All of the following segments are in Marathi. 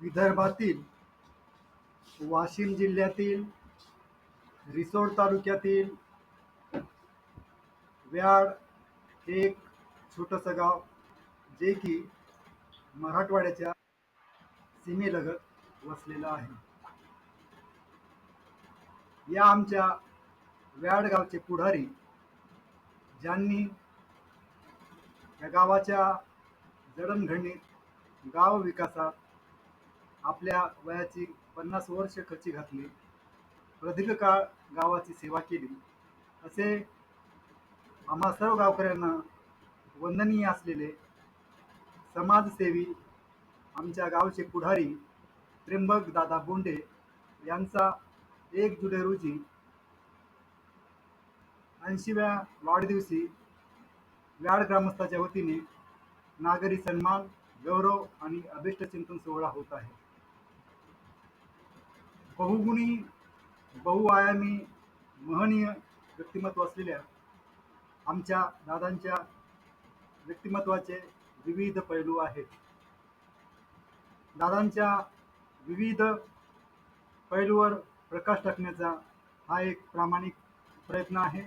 विदर्भातील वाशिम जिल्ह्यातील रिसोड तालुक्यातील व्याड हे एक छोटंसं गाव जे की मराठवाड्याच्या सीमेलगत वसलेलं आहे. या आमच्या व्याड गावचे पुढारी ज्यांनी या गावाच्या जडणघडणीत गाव विकासात आपल्या वयाची पन्नास वर्ष खर्ची घातली. प्रदीर्घ काळ गावाची सेवा केली. असे आम्हा सर्व गावकऱ्यांना वंदनीय असलेले समाजसेवी आमच्या गावचे पुढारी त्र्यंबक दादा बोंडे यांचा एक जुलै रोजी ऐंशीव्या वाढदिवशी व्याड ग्रामस्थाच्या वतीने नागरी सन्मान गौरव आणि अभिष्ट चिंतन सोहळा होत आहे. बहुगुणी बहुआयामी महनीय व्यक्तिमत्व असलेल्या आमच्या दादांच्या व्यक्तिमत्वाचे विविध पैलू आहेत. दादांच्या विविध पैलूवर प्रकाश टाकण्याचा हा एक प्रामाणिक प्रयत्न आहे.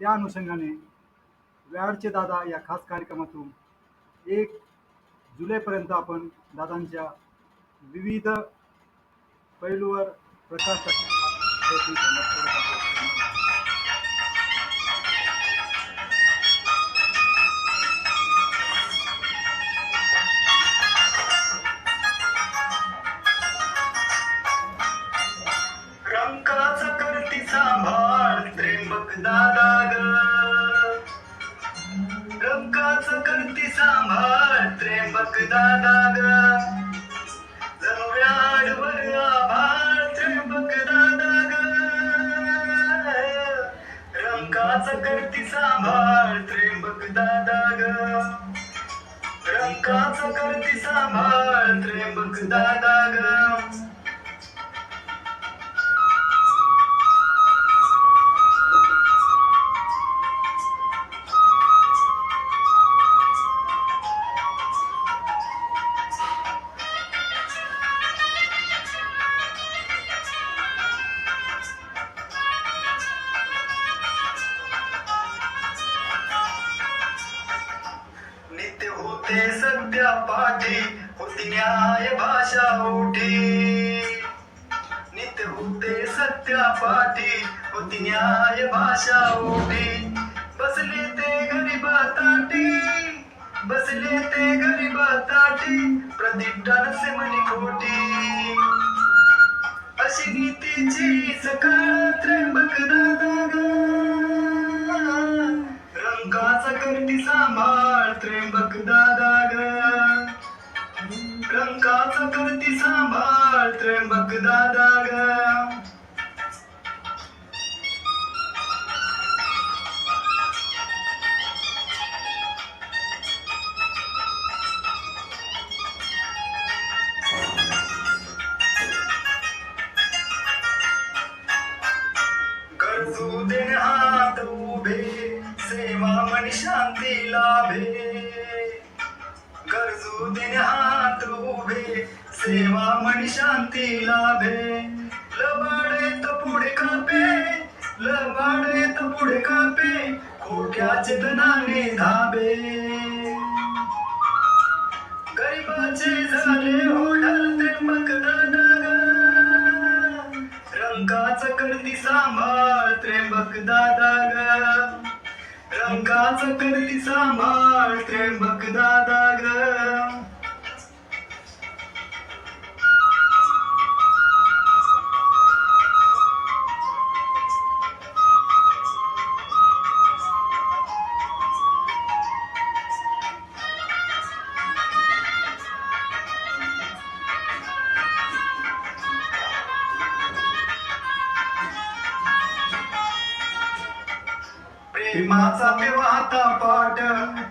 त्या अनुषंगाने व्याडचे दादा या खास कार्यक्रमातून एक जुलैपर्यंत आपण दादांच्या विविध पैलूवर प्रकाश रंकाचा करती सांभाळ त्रेंबक दादा ग. रंकाचा करती सांभाळ त्रेंबक दादा ग. रंकाचा करती सांभाळ त्रेंबक दादा ग. होते सत्या पाठी होती न्याय भाषा ओठी नित्य होते सत्या पाठी होती न्याय भाषा ओठी बसले ते गरीबा ताटी बसले ते गरीबा ताटी प्रतिष्ठान से मनी खोटी. अशी नीतीची सकाळ त्र्यंबक दादा का रंकाचा करती सांभाळ त्र्यंबक दादा ग. रंकाचा करती सांभाळ त्र्यंबक दादा ग. सेवा मन शांती लाभे. गरजू दिन हात उभे सेवा मन शांती लाभे. लबाडे तर पुढे कापे लबाडे तर पुढे कापे खोट्या चेतनाने धाबे. गरिबाचे झाले ओढल ते दादा ग. रंकाचा करती सांभाळ त्रेंबक दादा ग रंकाचा करती सांभाळ त्र्यंबक दादा ग प्रेमाचा केव्हाता पाट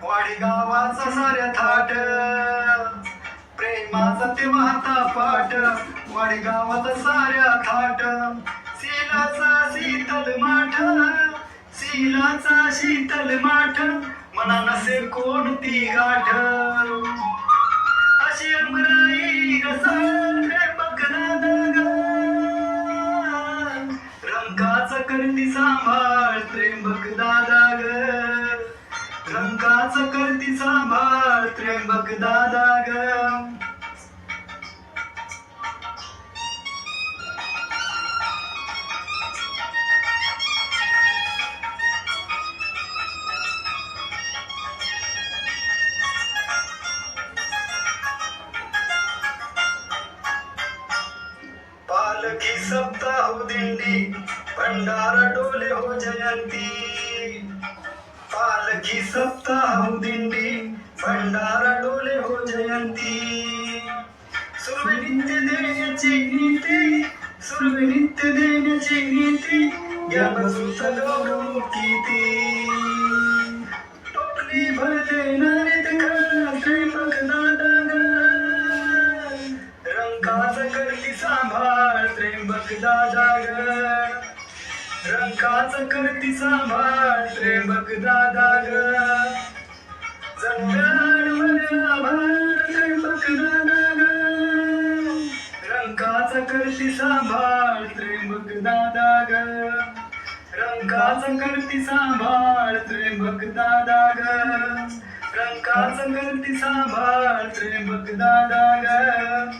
वाडी गावाचा साऱ्या थाट. प्रेमाचा तेव्हाता पाट वाडी गावाचा साऱ्या थाट. शिलाचा शीतल माठ शिलाचा शीतल माठ मना नसे कोणती गाठ. अशी अमराई रसाळ रंगाचा करती सांभाळ त्रेंबक दादा. त्र्यंबक दादा ग. पालखी सप्ताह हो दिंडी भंडारा डोले हो जयंती. पालखी सप्ताह दिंडी भंडारा डोले हो जयंती. सुरवे नित्य देण्याची नीती सुरवे नित्य देण्याची नीती ज्ञान सुत गौरव किती टोपली भरले नारीत श्रीपक दादा रंकाचा करती सांभाळ त्र्यंबक दादा काच रंकाचा करती सांभाळ त्र्यंबक दादा. ग जंगलावर आभाळ त्र्यंबक दादा. ग रंकाचा करती सांभाळ त्र्यंबक दादा. ग रंकाचा करती सांभाळ त्र्यंबक दादा. ग रंकाचा करती सांभाळ त्र्यंबक दादा. ग